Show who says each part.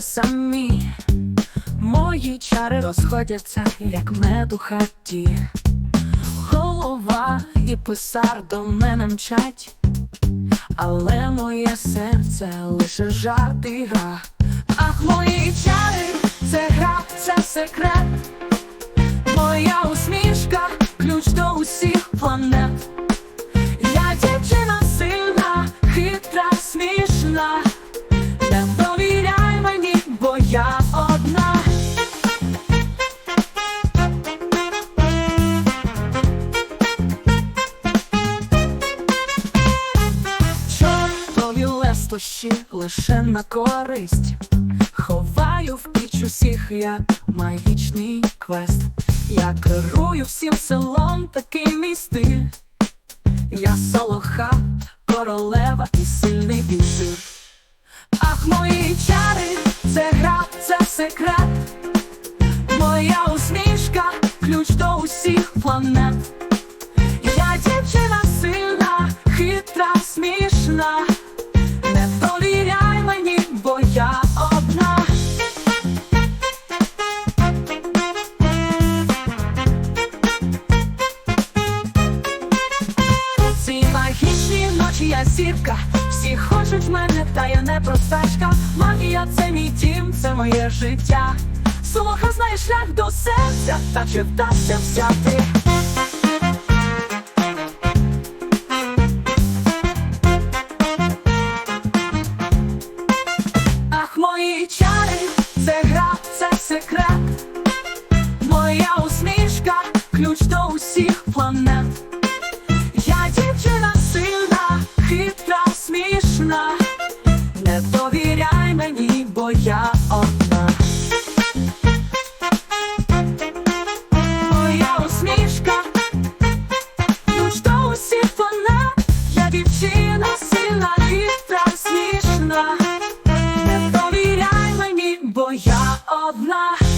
Speaker 1: самі. Мої чари розходяться, як мед у хаті. Голова і писар до мене мчать, але моє серце лише жарт і гра. Ах, мої чари, це гра, це секрет. Моя я одна. Чортові лестощі лише на користь. Ховаю в піч усіх я магічний квест. Я керую всім селом, такий мій стиль. Я солоха, королева і сильний візир. Ах, мої секрет. Моя усмішка, ключ до усіх планет. Я дівчина сильна, хитра, смішна. Не довіряй мені, бо я одна. Ці магічні ночі я зірка, всі хочуть мене, та я не простачка. Магія це мій дім, це моє життя. Солоха знає шлях до серця, та чи вдасться взяти. Ах, мої чари, це гра, це секрет. Моя усмішка, ключ до усіх планет. Дівчина сильна, хитра, смішна. Не довіряй мені, бо я одна.